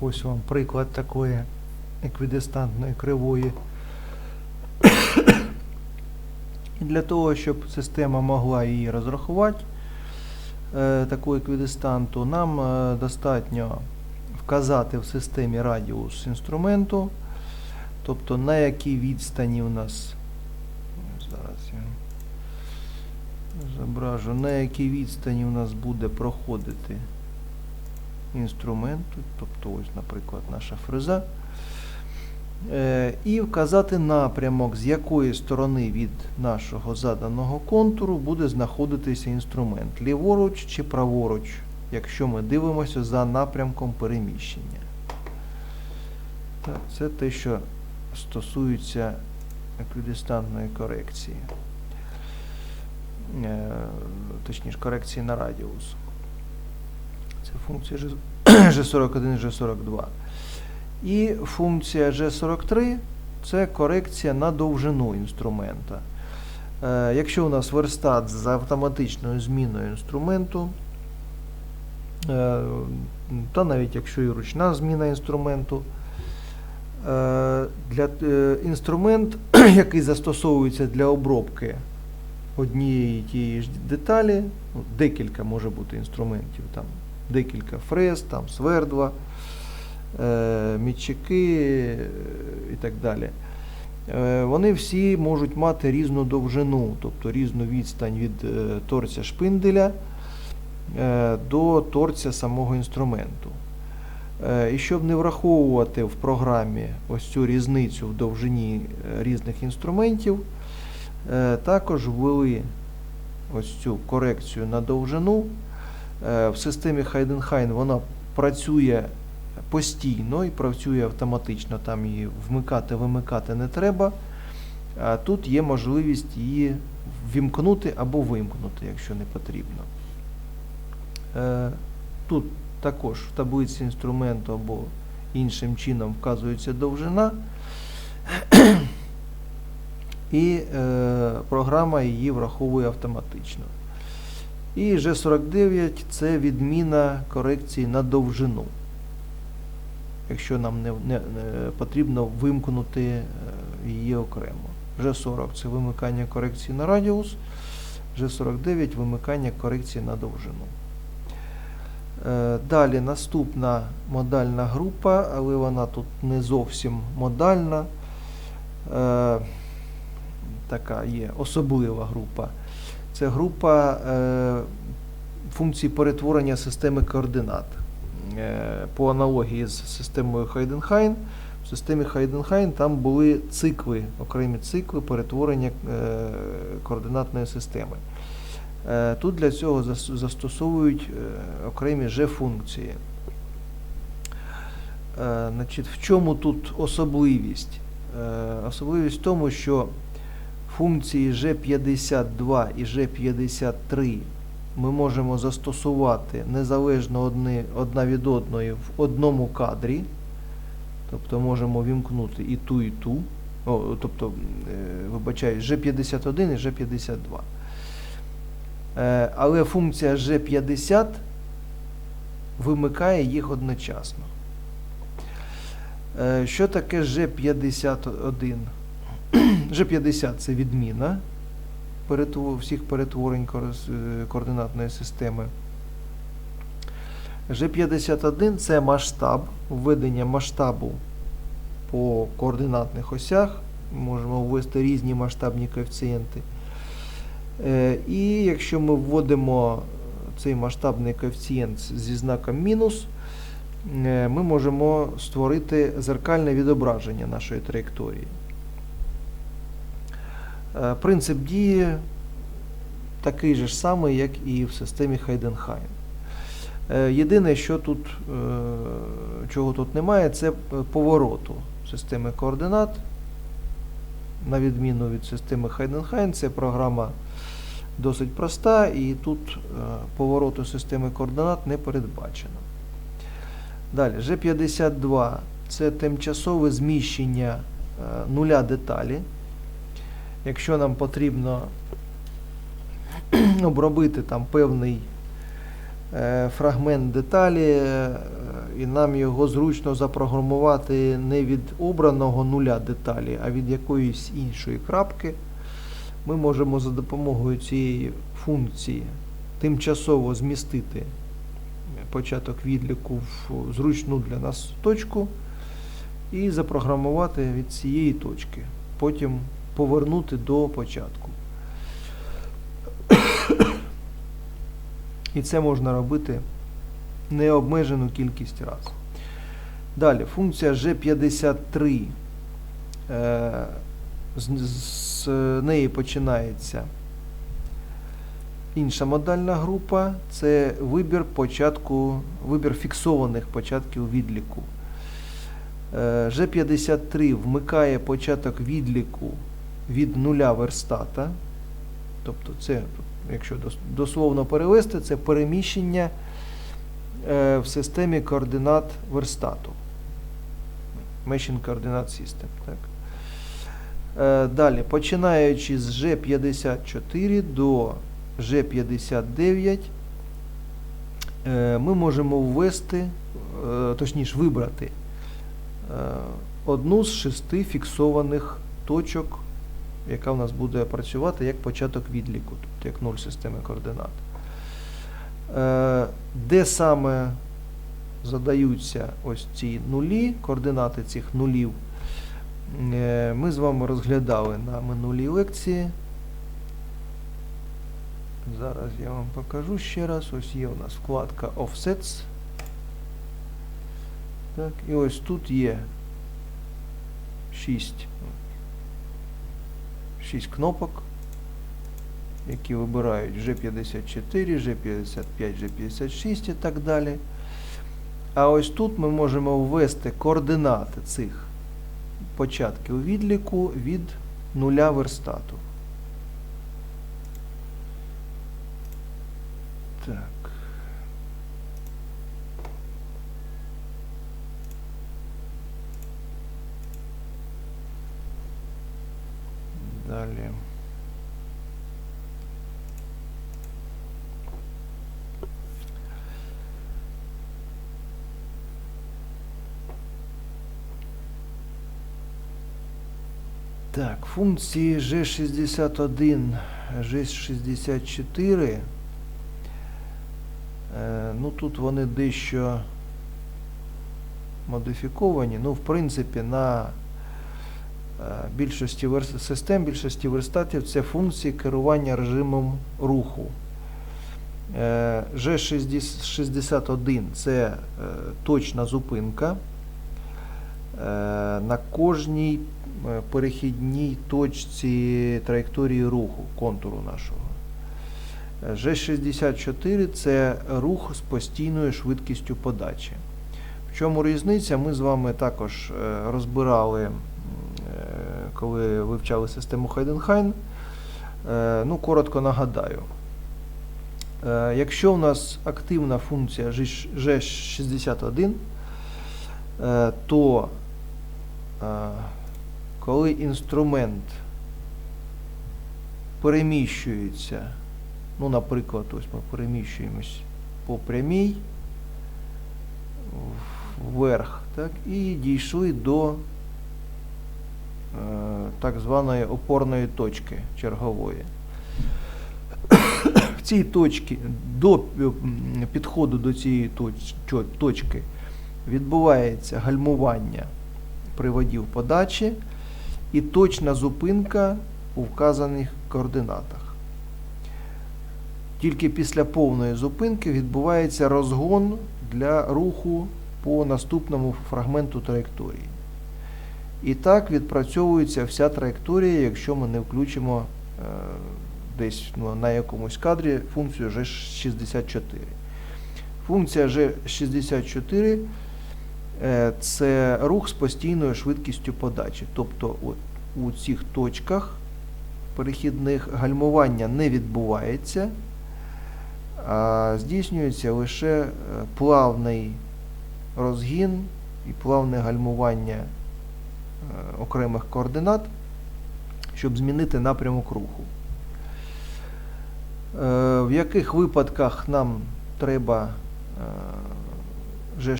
Ось вам приклад такої еквідистантної кривої. І для того, щоб система могла її розрахувати, е, таку еквідистанту, нам е, достатньо вказати в системі радіус інструменту, тобто на якій відстані у нас, зараз я зображу, на якій відстані у нас буде проходити інструмент, тобто ось, наприклад, наша фреза, Е, і вказати напрямок, з якої сторони від нашого заданого контуру буде знаходитися інструмент, ліворуч чи праворуч, якщо ми дивимося за напрямком переміщення. Це те, що стосується еквідистантної корекції. Е, Точніше, корекції на радіус. Функція G41 і G42. І функція G43 це корекція на довжину інструмента. Е, якщо у нас верстат з автоматичною зміною інструменту, е, та навіть якщо і ручна зміна інструменту, е, для, інструмент, який застосовується для обробки однієї тієї ж деталі, ну, декілька може бути інструментів, там, декілька фрез, там, свердла, е, мітчики е, і так далі. Е, Вони всі можуть мати різну довжину, тобто різну відстань від торця шпинделя до торця самого інструменту. І щоб не враховувати в програмі ось цю різницю в довжині різних інструментів, також ввели ось цю корекцію на довжину. Е, В системі Heidenhain вона працює постійно і працює автоматично, там її вмикати, вимикати не треба. А тут є можливість її вімкнути або вимкнути, якщо не потрібно. Е, Тут також в таблиці інструменту або іншим чином вказується довжина. І е, програма її враховує автоматично. І G49 це відміна корекції на довжину. Якщо нам не, не, не потрібно вимкнути е, її окремо. G40 це вимикання корекції на радіус, G49 вимикання корекції на довжину. Е, Далі наступна модальна група, але вона тут не зовсім модальна. Е, Така є особлива група. Це група е, функцій перетворення системи координат. Е, По аналогії з системою Heidenhain. В системі Heidenhain там були цикли, окремі цикли перетворення е, координатної системи. Тут для цього застосовують окремі G-функції. Е, Значить, в чому тут особливість? Особливість в тому, що функції G52 і G53 ми можемо застосувати незалежно одни, одна від одної в одному кадрі. Тобто можемо вімкнути і ту, і ту. О, тобто, е, вибачаю, G51 і G52. Е, Але функція G50 вимикає їх одночасно. Е, Що таке G51? G50 це відміна всіх перетворень е, координатної системи. G51 це масштаб, введення масштабу по координатних осях. Можемо ввести різні масштабні коефіцієнти. Е, І якщо ми вводимо цей масштабний коефіцієнт зі знаком мінус, е, ми можемо створити зеркальне відображення нашої траєкторії. Е, Принцип дії такий же ж самий, як і в системі Heidenhain. Е, Єдине, що тут, е, чого тут немає, це повороту системи координат. На відміну від системи Heidenhain, це програма досить проста, і тут повороту системи координат не передбачено. Далі, G52 це тимчасове зміщення нуля деталі. Якщо нам потрібно обробити там певний е, фрагмент деталі, е, і нам його зручно запрограмувати не від обраного нуля деталі, а від якоїсь іншої крапки, ми можемо за допомогою цієї функції тимчасово змістити початок відліку в зручну для нас точку і запрограмувати від цієї точки. Потім повернути до початку. І це можна робити необмежену кількість разів. Далі, функція G53. Е, з, неї починається інша модальна група це вибір початку, вибір фіксованих початків відліку. Е, G53 вмикає початок відліку від нуля верстата. Тобто, це, якщо дословно перевести, це переміщення е, в системі координат верстату. Machine Coordinate System. Так. Е, Далі, починаючи з G54 до G59, е, ми можемо ввести, точніше вибрати одну з шести фіксованих точок, яка в нас буде працювати як початок відліку, тобто як нуль системи координат. Е, Де саме задаються ось ці нулі, координати цих нулів, е, ми з вами розглядали на минулій лекції. Зараз я вам покажу ще раз. Ось є у нас вкладка Offsets. Так, і ось тут є 6, 6 кнопок, які вибирають G54, G55, G56 і так далі. А ось тут ми можемо ввести координати цих початків відліку від нуля верстату. Так. Далі. Так, функції G61, G64. Е, Ну, тут вони дещо модифіковані. Ну, в принципі, на е, більшості систем, більшості верстатів це функції керування режимом руху. Е, G61 це точна зупинка на кожній перехідній точці траєкторії руху, контуру нашого. Е, G64 це рух з постійною швидкістю подачі. В чому різниця? Ми з вами також е, розбирали, е, коли вивчали систему Хайденхайн. Е, Ну, коротко нагадаю. Е, Якщо у нас активна функція G- G61, е, то е, коли інструмент переміщується, ну, наприклад, ось ми переміщуємось по прямій вверх, так, і дійшли до е, так званої опорної точки чергової. В цій точці до підходу до цієї точ- точки відбувається гальмування приводів подачі і точна зупинка у вказаних координатах. Тільки після повної зупинки відбувається розгон для руху по наступному фрагменту траєкторії. І так відпрацьовується вся траєкторія, якщо ми не включимо е, десь ну, на якомусь кадрі функцію G64. Функція G64 е, це рух з постійною швидкістю подачі. Тобто у цих точках перехідних гальмування не відбувається, а здійснюється лише е, плавний розгін і плавне гальмування е, окремих координат, щоб змінити напрямок руху. Е, В яких випадках нам треба е,